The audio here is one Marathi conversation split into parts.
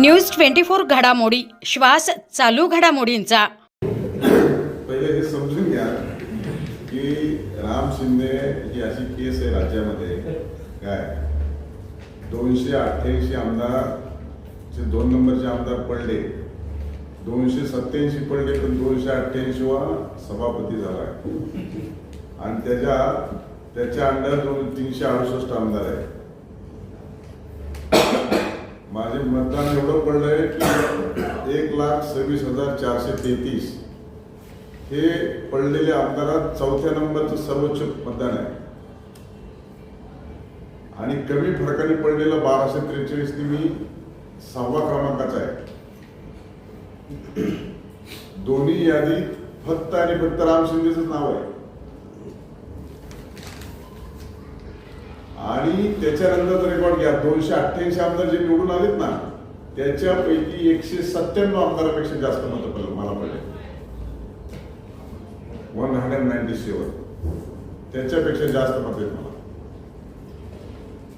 न्यूज ट्वेंटी फोर घडामोडी. श्वास चालू घडामोडींचा. पहिले हे समजून घ्या की राम शिंदे ही अशी केस आहे राज्यामध्ये. काय? दोनशे अठ्ठ्याऐंशी आमदार दोन नंबरचे आमदार पडले. दोनशे सत्याऐंशी पडले पण दोनशे अठ्ठ्याऐंशी वा सभापती झाला. आणि त्याच्या त्याच्या अंडर दोन तीनशे अडुसष्ट आमदार आहे माझे मतदान एवढं पडलंय की एक लाख सव्वीस हजार चारशे तेहतीस हे पडलेले आमदारात चौथ्या नंबरचं सर्वोच्च मतदान आहे. आणि कमी फरकाने पडलेलं बाराशे त्रेचाळीस मी सहावा क्रमांकाचा आहे. दोन्ही यादीत फक्त आणि फक्त राम शिंदेच नाव आहे. आणि त्याच्यानंतरचा रेकॉर्ड घ्या. दोनशे अठ्ठ्याऐंशी आमदार जे निवडून आलेत ना त्याच्यापैकी एकशे सत्त्याण्णव आमदारापेक्षा जास्त मतं पडलं मला पडले. वन हंड्रेड नाईन्टी सेवन त्याच्यापेक्षा जास्त मत आहेत मला.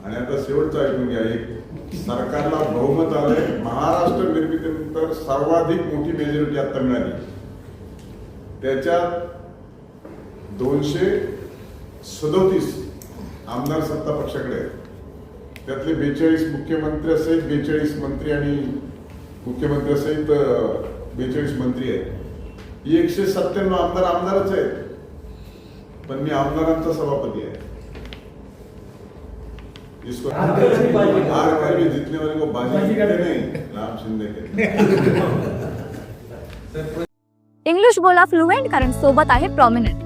आणि आता शेवटचं ऐकून घ्या. एक सरकारला बहुमत आलंय. महाराष्ट्र निर्मितीनंतर सर्वाधिक मोठी मेजॉरिटी आता मिळाली. त्याच्यात दोनशे सदोतीस आमदार सत्ता पक्षाकडे आहेत. त्यातले बेचाळीस मुख्यमंत्र्यासहित बेचाळीस मंत्री आणि मुख्यमंत्र्यासहित बेचाळीस मंत्री आहेत. ही एकशे सत्त्याण्णव आमदार आमदारच आहेत. पण मी आमदारांचा सभापती आहे. इसको हार कर भी जीतने वाले को बाजी कहते नहीं राम शिंदे कहते इंग्लिश बोला फ्लुएंट कारण सोबत आहे प्रॉमिनंट